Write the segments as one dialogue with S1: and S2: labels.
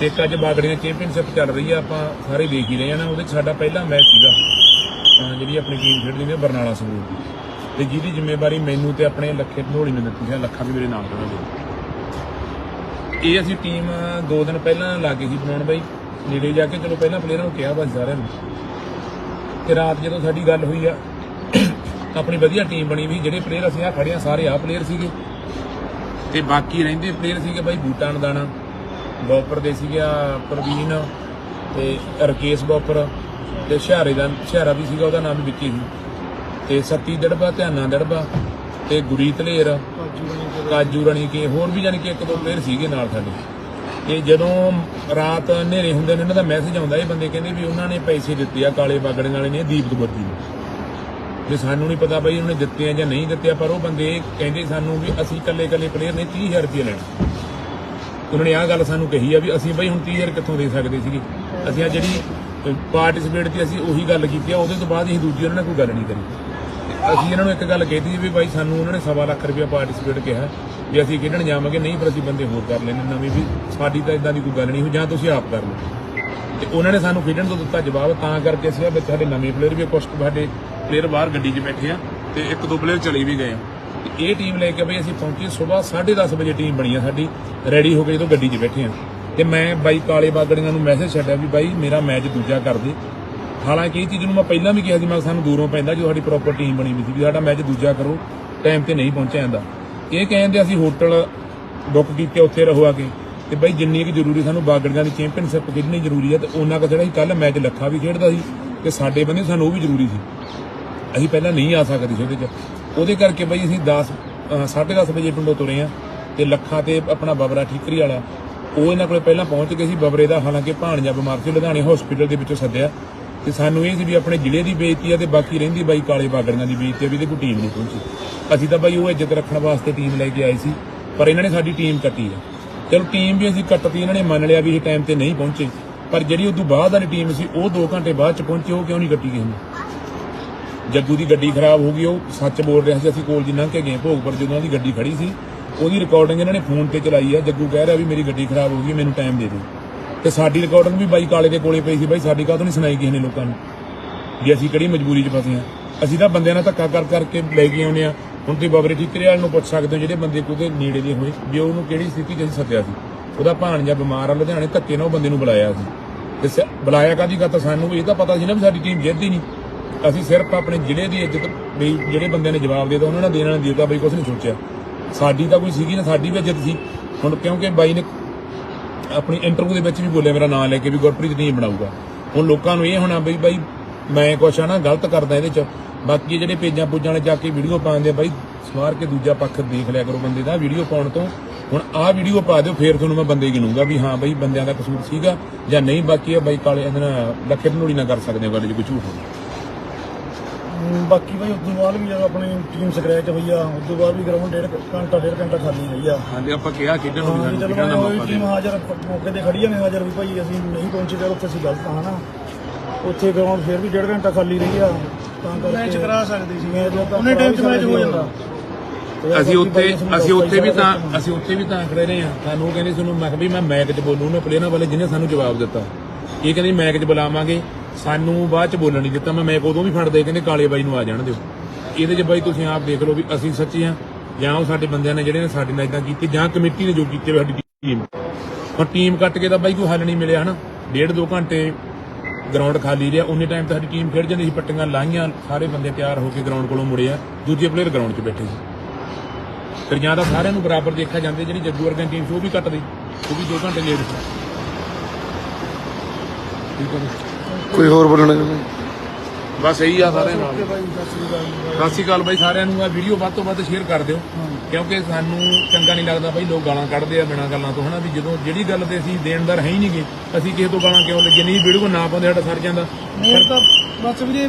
S1: ਤੇ ਇੱਕ ਅੱਜ ਬਾਗੜੀਆਂ ਚੈਂਪੀਅਨਸ਼ਿਪ ਚੱਲ ਰਹੀ ਆ, ਆਪਾਂ ਸਾਰੇ ਦੇਖ ਹੀ ਰਹੇ ਆ ਨਾ, ਉਹਦੇ 'ਚ ਸਾਡਾ ਪਹਿਲਾ ਮੈਚ ਸੀਗਾ। ਜਿਹੜੀ ਆਪਣੀ ਟੀਮ ਖੇਡਦੀ ਨੇ ਬਰਨਾਲਾ ਸੰਗਰੂਰ ਦੀ। ਤੇ ਜਿਹਦੀ ਜ਼ਿੰਮੇਵਾਰੀ ਮੈਨੂੰ ਤੇ ਆਪਣੇ ਲੱਖੇ ਢੋਲੀ ਨੇ ਦਿੱਤੀ ਸੀ ਲੱਖਾਂ ਵੀ ਮੇਰੇ ਨਾਲ ਖੜਾ ਇਹ ਅਸੀਂ ਟੀਮ ਦੋ ਦਿਨ ਪਹਿਲਾਂ ਲੱਗੇ ਸੀ ਬਣਾਉਣ ਬਾਈ। ਨੇੜੇ ਜਾ ਕੇ ਚਲੋ ਪਹਿਲਾਂ ਪਲੇਅਰਾਂ ਨੂੰ ਕਿਹਾ ਬਸ ਸਾਰਿਆਂ ਨੂੰ। ਤੇ ਰਾਤ ਜਦੋਂ ਸਾਡੀ ਗੱਲ ਹੋਈ ਆ ਆਪਣੀ ਵਧੀਆ ਟੀਮ ਬਣੀ ਵੀ, ਜਿਹੜੇ ਪਲੇਅਰ ਅਸੀਂ ਆ ਖੜੇ ਆ, ਸਾਰੇ ਆ ਪਲੇਅਰ ਸੀਗੇ। ਤੇ ਬਾਕੀ ਰਹਿੰਦੇ ਪਲੇਅਰ ਸੀਗੇ ਬਾਈ ਬੂਟਾ ਦਾਣਾ ਬੋਪਰ ਦੇ ਸੀਗੇ ਪ੍ਰਵੀਨ ਤੇ ਰਕੇਸ਼ ਬੋਪਰ ਤੇ ਸ਼ਹਾਰੇ ਦਾ, ਸ਼ਹਾਰਾ ਵੀ ਸੀਗਾ, ਉਹਦਾ ਨਾਮ ਵੀ ਵਿੱਕੀ ਸੀ। ਤੇ ਸੱਤੀ ਦੜਬਾ, ਧਿਆਨਾ ਦੜਬਾ ਤੇ ਗੁਰੀ ਧਲੇਰ ਕਾਜੂ ਰਣੀ ਕੇ, ਹੋਰ ਵੀ ਜਾਨੀ ਕਿ ਇੱਕ ਦੋ ਪਲੇਅਰ ਸੀਗੇ ਨਾਲ ਸਾਡੇ। ਤੇ ਜਦੋਂ ਰਾਤ ਹਨੇਰੇ ਹੁੰਦੇ ਨੇ, ਇਹਨਾਂ ਦਾ ਮੈਸੇਜ ਆਉਂਦਾ, ਇਹ ਬੰਦੇ ਕਹਿੰਦੇ ਵੀ ਉਹਨਾਂ ਨੇ ਪੈਸੇ ਦਿੱਤੇ ਆ, ਕਾਲੇ ਬਾਗੜੀਆਂ ਵਾਲੇ ਨੇ ਦੀਪ ਕਬੱਡੀ ਨੂੰ। ਵੀ ਸਾਨੂੰ ਨਹੀਂ ਪਤਾ ਬਈ ਉਹਨੇ ਦਿੱਤੇ ਆ ਜਾਂ ਨਹੀਂ ਦਿੱਤੇ ਆ, ਪਰ ਉਹ ਬੰਦੇ ਕਹਿੰਦੇ ਸਾਨੂੰ ਵੀ ਅਸੀਂ ਇਕੱਲੇ ਇਕੱਲੇ ਪਲੇਅਰ ਨੇ 30000 ਰੁਪਏ ਲੈਣਾ। ਉਹਨਾਂ ਨੇ ਆਹ ਗੱਲ ਸਾਨੂੰ ਕਹੀ ਆ ਵੀ ਅਸੀਂ ਬਈ ਹੁਣ 30000 ਕਿੱਥੋਂ ਦੇ ਸਕਦੇ ਸੀਗੇ? ਅਸੀਂ ਆ ਜਿਹੜੀ ਪਾਰਟਿਸਿਪੇਟ ਤੇ ਅਸੀਂ ਉਹੀ ਗੱਲ ਕੀਤੀ ਆ ਉਹਦੇ ਤੋਂ ਬਾਅਦ ਅਸੀਂ ਦੂਜੀ ਉਹਨਾਂ ਨੇ ਕੋਈ ਗੱਲ ਨਹੀਂ ਕਰੀ। ਅਸੀਂ ਇਹਨਾਂ ਨੂੰ ਇੱਕ ਗੱਲ ਕਹਿਤੀ ਸੀ ਵੀ ਬਾਈ ਸਾਨੂੰ ਉਹਨਾਂ ਨੇ ਸਵਾ ਲੱਖ ਰੁਪਇਆ ਪਾਰਟਿਸਿਪੇਟ ਕਿਹਾ ਵੀ ਅਸੀਂ ਖੇਡਣ ਜਾਵਾਂਗੇ ਨਹੀਂ ਪਰ ਅਸੀਂ ਬੰਦੇ ਹੋਰ ਕਰ ਲੈਣੇ ਨਵੇਂ ਵੀ ਸਾਡੀ ਤਾਂ ਇਦਾਂ ਦੀ ਕੋਈ ਗੱਲ ਨਹੀਂ ਹੋ ਜਾਂ ਤੁਸੀਂ ਆਪ ਕਰ ਲਓ। ਤੇ ਉਹਨਾਂ ਨੇ ਸਾਨੂੰ ਖੇਡਣ ਤੋਂ ਦਿੱਤਾ ਜਵਾਬ ਤਾਂ ਕਰਕੇ ਅਸੀਂ ਵਿੱਚ ਸਾਡੇ ਨਵੇਂ ਪਲੇਅਰ ਵੀ ਆ, ਕੁਛ ਸਾਡੇ ਪਲੇਅਰ ਬਾਹਰ ਗੱਡੀ 'ਚ ਬੈਠੇ ਆ ਤੇ ਇੱਕ ਦੋ ਪਲੇਅਰ ਚਲੇ ਵੀ ਗਏ ਆ। ਇਹ ਟੀਮ ਲੈ ਕੇ ਬਈ ਅਸੀਂ ਪਹੁੰਚੇ ਸਵੇਰ 10:30 ਵਜੇ ਟੀਮ ਬਣੀ ਆ ਸਾਡੀ ਰੈਡੀ ਹੋ ਕੇ ਜਦੋਂ ਗੱਡੀ 'ਚ ਬੈਠੇ ਆ। ਤੇ ਮੈਂ ਬਾਈ ਕਾਲੇ ਬਾਗੜੀਆਂ ਨੂੰ ਮੈਸੇਜ ਛੱਡਿਆ ਵੀ ਬਾਈ ਮੇਰਾ ਮੈਚ ਦੂਜਾ ਕਰ ਦੇ। ਹਾਲਾਂਕਿ ਇਹ ਚੀਜ਼ ਨੂੰ ਮੈਂ ਪਹਿਲਾਂ ਵੀ ਕਿਹਾ ਸੀ, ਮੈਂ ਕਿਹਾ ਸਾਨੂੰ ਦੂਰੋਂ ਪੈਂਦਾ ਜੋ ਸਾਡੀ ਪ੍ਰੋਪਰ ਟੀਮ ਬਣੀ ਵੀ ਸੀ ਵੀ ਸਾਡਾ ਮੈਚ ਦੂਜਾ ਕਰੋ ਟਾਈਮ ਤੇ ਨਹੀਂ ਪਹੁੰਚਿਆ ਜਾਂਦਾ। ਇਹ ਕਹਿੰਦੇ ਅਸੀਂ ਹੋਟਲ ਬੁੱਕ ਕੀਤੇ, ਉੱਥੇ ਰਹੋ ਆ ਕੇ। ਤੇ ਬਈ ਜਿੰਨੀ ਕਿ ਜ਼ਰੂਰੀ ਸਾਨੂੰ ਬਾਗੜੀਆਂ ਦੀ ਚੈਂਪੀਅਨਸ਼ਿਪ ਖੇਡਣੀ ਜ਼ਰੂਰੀ ਹੈ ਤੇ ਉਹਨਾਂ ਕੁ ਜਿਹੜਾ ਸੀ ਕੱਲ ਮੈਚ ਲੱਖਾ ਵੀ ਖੇਡਦਾ ਸੀ, ਤੇ ਸਾਡੇ ਬੰਦੇ ਸਾਨੂੰ ਉਹ ਵੀ ਜ਼ਰੂਰੀ ਸੀ। ਅਸੀਂ ਪਹਿਲਾਂ ਨਹੀਂ ਆ ਸਕਦੇ ਸੀ ਉਹਦੇ 'ਚ। ਉਹਦੇ ਕਰਕੇ ਬਈ ਅਸੀਂ 10 10:30 ਵਜੇ ਪਿੰਡੋਂ ਤੁਰੇ ਆ ਤੇ ਲੱਖਾਂ ਤੇ ਆਪਣਾ ਬਬਰਾ ਠੀਕਰੀ ਵਾਲਾ, ਉਹ ਇਹਨਾਂ ਕੋਲੇ ਪਹਿਲਾਂ ਪਹੁੰਚ ਗਏ ਸੀ ਬਬਰੇ ਦਾ ਹਾਲਾਂਕਿ ਭਾਣਜਾ ਬਿਮਾਰ ਸੀ, ਲੁਧਿਆਣੇ ਹਸਪੀਟਲ ਦੇ ਵਿੱਚੋਂ ਸੱਦਿਆ ਤੇ ਸਾਨੂੰ ਇਹ ਸੀ ਵੀ ਆਪਣੇ ਜ਼ਿਲ੍ਹੇ ਦੀ ਬੇਇੱਜ਼ਤੀ ਆ ਤੇ ਬਾਕੀ ਰਹਿੰਦੀ ਬਾਈ ਕਾਲੇ ਬਾਗੜੀਆਂ ਦੀ ਬੇਇੱਜ਼ਤੀ ਆ ਵੀ ਇਹਦੇ ਕੋਈ ਟੀਮ ਨਹੀਂ ਪਹੁੰਚੀ। ਅਸੀਂ ਤਾਂ ਬਾਈ ਉਹ ਇੱਜ਼ਤ ਰੱਖਣ ਵਾਸਤੇ ਟੀਮ ਲੈ ਕੇ ਆਏ ਸੀ, ਪਰ ਇਹਨਾਂ ਨੇ ਸਾਡੀ ਟੀਮ ਕੱਟੀ ਆ। ਚਲੋ ਟੀਮ ਵੀ ਅਸੀਂ ਕੱਟਤੀ, ਇਹਨਾਂ ਨੇ ਮੰਨ ਲਿਆ ਵੀ ਇਹ ਟਾਈਮ ਤੇ ਨਹੀਂ ਪਹੁੰਚੇ, ਪਰ ਜਿਹੜੀ ਉਦੋਂ ਬਾਅਦ ਵਾਲੀ ਟੀਮ ਸੀ, ਉਹ 2 ਘੰਟੇ ਬਾਅਦ ਚ ਪਹੁੰਚੀ, ਉਹ ਕਿਉਂ ਨਹੀਂ ਕੱਟੀ ਕਿਸੇ ਨੇ? ਜੱਗੂ ਦੀ ਗੱਡੀ ਖਰਾਬ ਹੋ ਗਈ, ਉਹ ਸੱਚ ਬੋਲ ਰਿਹਾ ਸੀ, ਅਸੀਂ ਕੋਲ ਜੀ ਲੰਘ ਕੇ ਗਏ ਭੋਗਪੁਰ ਜਦੋਂ ਉਹਦੀ ਗੱਡੀ ਖੜੀ ਸੀ, ਉਹਦੀ ਰਿਕਾਰਡਿੰਗ ਇਹਨਾਂ ਨੇ ਫੋਨ ਤੇ ਚਲਾਈ ਆ, ਜੱਗੂ ਕਹਿ ਰਿਹਾ ਵੀ ਮੇਰੀ ਗੱਡੀ ਖਰਾਬ ਹੋ ਗਈ, ਮੈਨੂੰ ਟਾਈਮ ਦੇ ਦੇ ਤੇ ਸਾਡੀ ਰਿਕਾਰਡਿੰਗ ਵੀ ਬਾਈ ਕਾਲੇ ਦੇ ਕੋਲੇ ਪਈ ਸੀ ਬਾਈ, ਸਾਡੀ ਕਾਹ ਤੋਂ ਨਹੀਂ ਸੁਣਾਈ ਕਿਸੇ ਨੇ ਲੋਕਾਂ ਨੂੰ? ਵੀ ਅਸੀਂ ਕਿਹੜੀ ਮਜਬੂਰੀ 'ਚ ਫਸੇ ਆ? ਅਸੀਂ ਤਾਂ ਬੰਦਿਆਂ ਨਾਲ ਧੱਕਾ ਕਰ ਕਰਕੇ ਲੈ ਕੇ ਆਉਨੇ ਆ। ਹੁਣ ਤੁਸੀਂ ਬਾਬਰੇ ਠੀਕਰੇ ਵਾਲ ਨੂੰ ਪੁੱਛ ਸਕਦੇ ਹੋ, ਜਿਹੜੇ ਬੰਦੇ ਕੋਦੇ ਨੇੜੇ ਦੇ ਹੋਏ, ਵੀ ਉਹਨੂੰ ਕਿਹੜੀ ਸਥਿਤੀ 'ਚ ਅਸੀਂ ਸੱਦਿਆ ਸੀ? ਉਹਦਾ ਭਾਣਜਾ ਬਿਮਾਰ ਆ, ਲੁਧਿਆਣੇ ਧੱਕੇ ਨਾਲ ਉਹ ਬੰਦੇ ਨੂੰ ਬੁਲਾਇਆ ਸੀ। ਤੇ ਸ- ਬੁਲਾਇਆ ਕਾਦੀ ਗੱਲ ਤਾਂ ਸਾਨੂੰ ਇਹ ਤਾਂ ਪਤਾ ਸੀ ਨਾ ਵੀ ਸਾਡੀ ਟੀਮ ਜਿੱਤਦੀ ਨਹੀਂ। ਅਸੀਂ ਸਿਰਫ ਆਪਣੇ ਜ਼ਿਲ੍ਹੇ ਦੀ ਇੱਜ਼ਤ ਵੀ ਜਿਹੜੇ ਬੰਦਿਆਂ ਨੇ ਜਵਾਬ ਦੇ ਦਿੱਤਾ, ਉਹਨਾਂ ਨੇ ਦੇਣਾ ਨਹੀਂ ਦਿੱਤਾ, ਬਈ ਕੁਝ ਨਹੀਂ ਸੋਚਿਆ। ਸਾਡੀ ਤਾਂ ਕੋਈ ਸੀਗੀ ਨਾ, ਸਾਡੀ ਵੀ ਇੱਜ਼ਤ ਸੀ। ਹੁਣ ਕਿਉਂਕਿ ਬਾਈ ਨੇ ਆਪਣੀ ਇੰਟਰਵਿਊ ਦੇ ਵਿੱਚ ਵੀ ਬੋਲਿਆ, ਮੇਰਾ ਨਾਮ ਲੈ ਕੇ ਵੀ ਗੁਰਪ੍ਰੀਤ ਨਹੀਂ ਬਣਾਊਗਾ। ਹੁਣ ਲੋਕਾਂ ਨੂੰ ਇਹ ਹੋਣਾ ਬਈ, ਬਾਈ ਮੈਂ ਕੁਛ ਆ ਨਾ, ਗਲਤ ਕਰਦਾ ਇਹਦੇ ਚ। ਬਾਕੀ ਜਿਹੜੇ ਪੇਜਾਂ ਪੂਜਾਂ ਵਾਲੇ ਜਾ ਕੇ ਵੀਡੀਓ ਪਾਉਂਦੇ ਆ, ਬਾਈ ਸਵਾਰ ਕੇ ਦੂਜਾ ਪੱਖ ਦੇਖ ਲਿਆ ਕਰੋ ਬੰਦੇ ਦਾ ਵੀਡੀਓ ਪਾਉਣ ਤੋਂ। ਹੁਣ ਆਹ ਵੀਡੀਓ ਪਾ ਦਿਓ, ਫੇਰ ਤੁਹਾਨੂੰ ਮੈਂ ਬੰਦੇ ਗਿਣੂਗਾ ਵੀ ਹਾਂ ਬਾਈ ਬੰਦਿਆਂ ਦਾ ਕਸੂਰ ਸੀਗਾ ਜਾਂ ਨਹੀਂ। ਬਾਕੀ ਇਹ ਬਾਈ ਕਾਲੇ ਇਹਦੇ ਲੱਖੇ ਢਨੋੜੀ ਨਾ ਕਰ ਸਕਦੇ ਹੋ, ਗੱਲ ਜੇ ਕੋਈ ਝੂਠ ਹੋਵੇ
S2: ਬਾਕੀ ਭਾਈ ਉਦੋਂ ਬਾਅਦ ਵੀ ਜਦੋਂ ਆਪਣੀ ਟੀਮ ਸਕ੍ਰੈਚ ਹੋਈ ਆ ਉਦੋਂ ਬਾਅਦ ਵੀ ਗਰਾਊਂਡ ਡੇਢ ਘੰਟਾ ਡੇਢ ਘੰਟਾ ਖਾਲੀ ਰਹੀ ਆ।
S1: ਹਾਂਜੀ ਆਪਾਂ ਕਿਹਾ ਖੇਡਣ ਨੂੰ
S2: ਹਾਂ
S1: ਵੀ
S2: ਚਲੋ
S1: ਸਾਨੂੰ ਖੇਡਣ ਦਾ
S2: ਉਹ
S1: ਮੌਕਾ
S2: ਟੀਮ ਹਾਜ਼ਰ ਮੌਕੇ ਤੇ ਖੜੀ ਆ ਨੇ ਹਾਜ਼ਰ ਵੀ ਭਾਈ ਅਸੀਂ ਨਹੀਂ ਪਹੁੰਚੇ ਚਲ ਉੱਥੇ ਅਸੀਂ ਗਲਤ ਹਾਂ ਨਾ ਉੱਥੇ ਗਰਾਊਂਡ ਫਿਰ ਵੀ ਡੇਢ ਘੰਟਾ ਖਾਲੀ ਰਹੀ ਆ ਤਾਂ ਕਰਕੇ ਮੈਚ ਕਰਾ ਸਕਦੇ ਸੀ। ਮੈਚ ਤਾਂ ਉਹਨੇ ਟਾਈਮ 'ਚ ਮੈਚ ਹੋ ਜਾਂਦਾ। ਤੇ
S1: ਅਸੀਂ
S2: ਬਾਕੀ ਭਾਈ ਸਾਨੂੰ
S1: ਅਸੀਂ ਉੱਥੇ ਵੀ ਤਾਂ ਅਸੀਂ ਉੱਥੇ ਵੀ ਤਾਂ ਖੜੇ ਰਹੇ ਆ। ਸਾਨੂੰ ਉਹ ਕਹਿੰਦੇ ਤੁਹਾਨੂੰ ਮੈਂ ਕਿਹਾ ਵੀ ਮੈਂ ਮੈਚ 'ਚ ਬੋਲੂ ਉਹਨਾਂ ਪਲੇਅਰਾਂ ਵਾਲੇ ਜਿਹਨੇ ਸਾਨੂੰ ਜਵਾਬ ਦਿੱਤਾ। ਇਹ ਕਹਿੰਦੇ ਮੈਚ 'ਚ ਬੁਲਾਵਾਂਗੇ। ਸਾਨੂੰ ਬਾਅਦ 'ਚ ਬੋਲਣ ਨਹੀਂ ਦਿੱਤਾ ਮੈਂ ਮੈਂ ਉਦੋਂ ਵੀ ਫੜਦੇ, ਕਹਿੰਦੇ ਕਾਲੇ ਬਾਈ ਨੂੰ ਆ ਜਾਣ ਦਿਓ। ਇਹਦੇ 'ਚ ਬਾਈ ਤੁਸੀਂ ਆਪ ਦੇਖ ਲਓ ਵੀ ਅਸੀਂ ਸੱਚੇ ਆ, ਜਾਂ ਉਹ ਸਾਡੇ ਬੰਦਿਆਂ ਨੇ ਜਿਹੜੇ ਨੇ ਸਾਡੇ ਨਾਲ ਇਦਾਂ ਕੀਤੀ, ਜਾਂ ਕਮੇਟੀ ਨੇ ਜੋ ਕੀਤੇ ਸਾਡੀ ਟੀਮ ਹੁਣ ਟੀਮ ਕੱਟ ਕੇ ਤਾਂ ਬਾਈ ਕੋਈ ਹੱਲ ਨਹੀਂ ਮਿਲਿਆ, ਹਨਾ? ਡੇਢ ਦੋ ਘੰਟੇ ਗਰਾਊਂਡ ਖਾਲੀ ਰਿਹਾ ਉਨੇ ਟਾਈਮ ਤੇ ਸਾਡੀ ਟੀਮ ਖੇਡ ਜਾਂਦੀ ਸੀ, ਪੱਟੀਆਂ ਲਾਈਆਂ, ਸਾਰੇ ਬੰਦੇ ਤਿਆਰ ਹੋ ਕੇ ਗਰਾਊਂਡ ਕੋਲੋਂ ਮੁੜੇ ਆ ਦੂਜੇ ਪਲੇਅਰ ਗਰਾਊਂਡ 'ਚ ਬੈਠੇ ਸੀ। ਫਿਰ ਜਾਂ ਤਾਂ ਸਾਰਿਆਂ ਨੂੰ ਬਰਾਬਰ ਦੇਖਿਆ ਜਾਂਦੇ, ਜਿਹੜੀ ਜੱਗੂ ਵਰਗਨ ਟੀਮ ਸੀ, ਉਹ ਵੀ ਕੱਟਦੀ, ਉਹ ਵੀ 2 ਘੰਟੇ ਲੇਟ ਸੀ। ਠੀਕ ਹੈ
S3: ਕੋਈ ਹੋਰ ਬੋਲਣਾ ਚਾਹੁੰਦਾ?
S1: ਬਸ ਇਹੀ ਆ ਸਾਰਿਆਂ ਨਾਲ।
S2: ਸਤਿ ਸ੍ਰੀ ਅਕਾਲ ਜੀ।
S1: ਸਤਿ ਸ਼੍ਰੀ ਅਕਾਲ ਬਾਈ ਸਾਰਿਆਂ ਨੂੰ ਆ ਵੀਡੀਓ ਵੱਧ ਤੋਂ ਵੱਧ ਸ਼ੇਅਰ ਕਰ ਦਿਓ ਕਿਉਂਕਿ ਸਾਨੂੰ ਚੰਗਾ ਨਹੀਂ ਲੱਗਦਾ ਬਾਈ ਲੋਕ ਗਾਲਾਂ ਕੱਢਦੇ ਆ ਬਿਨਾਂ ਗੱਲਾਂ ਤੋਂ ਹਨਾ ਵੀ ਜਦੋਂ ਜਿਹੜੀ ਗੱਲ ਤੇ ਅਸੀਂ ਦੇਣਦਾਰ ਹੈ ਹੀ ਨਹੀਂਗੇ ਅਸੀਂ ਕਿਸੇ ਤੋਂ ਗਾਲਾਂ ਕਿਉਂ ਲੱਗੇ ਨਹੀਂ ਵੀਡੀਓ ਨਾ ਪਾਉਂਦੇ ਸਾਡਾ ਸਰ ਜਾਂਦਾ।
S2: ਮੇਰ ਤਾਂ ਬਸ ਵੀਰੇ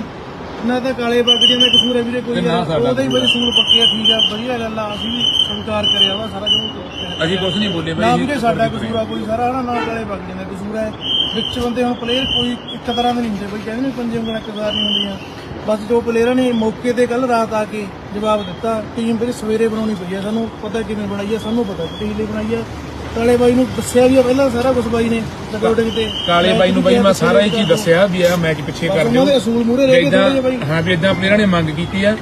S2: ਨਾ ਤਾਂ ਕਾਲੇ ਬਾਗੜੀਆਂ ਦਾ ਕਸੂਰ ਹੈ ਵੀਰੇ ਕੋਈ
S1: ਨਾ
S2: ਉਹਦਾ ਹੀ ਬਈ ਸੂਲ ਪੱਕੇ ਆ ਠੀਕ ਆ ਵਧੀਆ ਗੱਲ ਆ ਅਸੀਂ ਵੀ ਸਵੀਕਾਰ ਕਰਿਆ ਵਾ ਸਾਰਾ ਜੋ
S1: ਅਸੀਂ ਕੁਝ ਨਹੀਂ ਬੋਲੇ
S2: ਨਾ
S1: ਬਾਈ
S2: ਵੀਰੇ ਸਾਡਾ ਕਸੂਰ ਆ ਕੋਈ ਸਾਰਾ ਹਨਾ ਨਾ ਕਾਲੇ ਬਾਗੜੀਆਂ ਦਾ ਕਸੂਰ ਹੈ। ਵਿੱਚ ਬੰਦੇ ਹੁਣ ਪਲੇਅਰ ਕੋਈ ਇੱਕ ਤਰ੍ਹਾਂ ਦੇ ਨਹੀਂ ਹੁੰਦੇ ਬਈ ਕਹਿੰਦੇ ਨੇ ਪੰਜੇ ਉਂਗਲਾਂ ਤਰ੍ਹਾਂ ਨਹੀਂ ਹੁੰਦੀਆਂ। ਬਸ ਜੋ ਪਲੇਅਰਾਂ ਨੇ ਮੌਕੇ ਤੇ ਕੱਲ ਰਾਤ ਆ ਕੇ ਜਵਾਬ ਦਿੱਤਾ ਟੀਮ ਫਿਰ ਸਵੇਰੇ ਬਣਾਉਣੀ ਪਈ ਆ ਸਾਨੂੰ ਪਤਾ ਕਿਵੇਂ ਬਣਾਈ ਆ ਸਾਨੂੰ ਪਤਾ ਟੀਮ ਲਈ ਬਣਾਈ ਆ। ਕਾਲੇ ਬਾਈ ਨੂੰ ਦੱਸਿਆ ਵੀ ਆ ਪਹਿਲਾਂ ਸਾਰਾ ਕੁਝ ਬਾਈ ਨੇ ਰਿਕਾਰਡਿੰਗ ਤੇ।
S1: ਕਾਲੇ ਬਾਈ ਨੂੰ ਬਾਈ ਮੈਂ ਸਾਰਾ ਹੀ ਚੀਜ਼ ਦੱਸਿਆ ਵੀ ਆ ਮੈਚ ਪਿੱਛੇ ਕਰ ਦਿਓ।
S2: ਉਹਨਾਂ ਦੇ ਅਸੂਲ ਮੂਹਰੇ ਰਹਿ ਥੋੜ੍ਹੇ ਜਿਹੇ ਬਾਈ।
S1: ਹਾਂ ਵੀ ਇਦਾਂ ਪਲੇਅਰਾਂ ਨੇ ਮੰਗ ਕੀਤੀ ਆ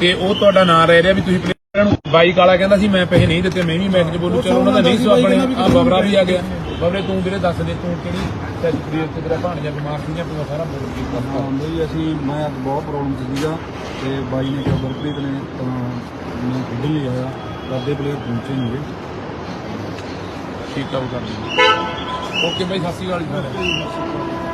S1: ਤੇ ਉਹ ਤੁਹਾਡਾ ਨਾਂ ਰਹਿ ਰਿਹਾ ਵੀ ਤੁਸੀਂ ਪਲੇਅਰਾਂ ਨੂੰ ਬਾਈ ਕਾਲਾ ਕਹਿੰਦਾ ਸੀ ਮੈਂ ਪੈਸੇ ਨਹੀਂ ਦਿੱਤੇ ਮੈਂ ਵੀ ਮੈਚ 'ਚ ਬੋਲੂ। ਚਲੋ ਉਹਨਾਂ ਦਾ ਨਹੀਂ ਸਵਾਬ ਬਣਿਆ ਆ ਬਬਰਾ ਵੀ ਆ ਗਿਆ। ਬਬਰੇ ਤੂੰ ਵੀਰੇ ਦੱਸ ਦੇ ਤੂੰ ਕਿਹੜੀ ਸੈਚੁਰੀ ਤੇ ਤੇਰਾ ਭਾਣਜਾ ਬਿਮਾਰ ਸੀ ਜਾਂ ਤੂੰ ਸਾਰਾ ਬੋਲ ਕੇ
S3: ਹਾਂ ਬਈ ਅਸੀਂ ਮੈਂ ਅੱਜ ਬਹੁਤ ਪ੍ਰੋਬਲਮ ਚ ਸੀਗਾ ਤੇ ਬਾਈ ਨੇ ਕਿਹਾ ਗੁਰਪ੍ਰੀਤ ਨੇ ਤਾਂ ਮੈਂ ਖੇਡਣ ਲਈ ਆਇਆ ਕਰਦੇ ਪਲੇਅਰ ਪਹੁੰਚੇ ਨਹੀਂ।
S1: ਠੀਕ ਆ ਉਹ ਕਰ ਓਕੇ ਬਾਈ ਸਤਿ ਸ਼੍ਰੀ ਅਕਾਲ ਜੀ। ਸਾਰਿਆਂ